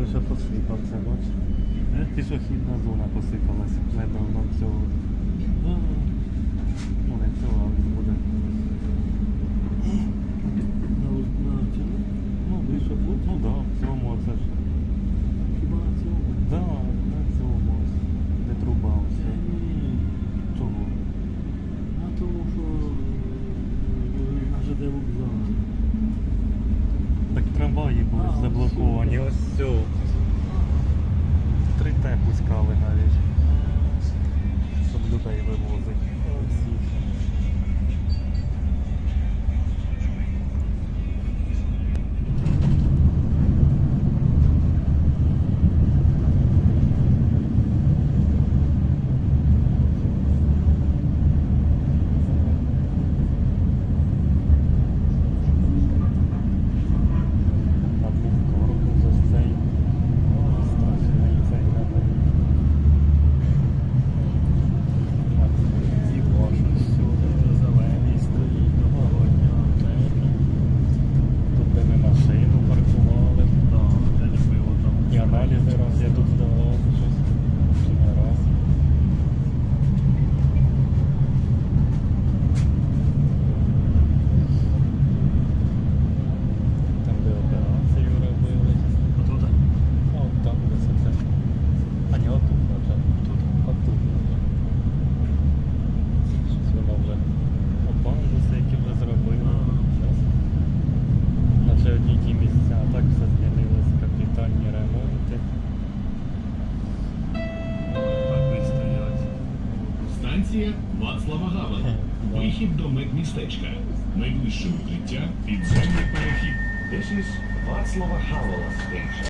тут вже посипався, бачиш? Е? Пішохідна зона посипалася вже давно цього. трамваї були заблоковані. Ось цю. Три те пускали навіть. Щоб людей вивозити. далі зараз я тут здав. станція Вацлава Гавань. Вихід до медмістечка. Найближче укриття підземний перехід. This is Вацлава Гавала Station.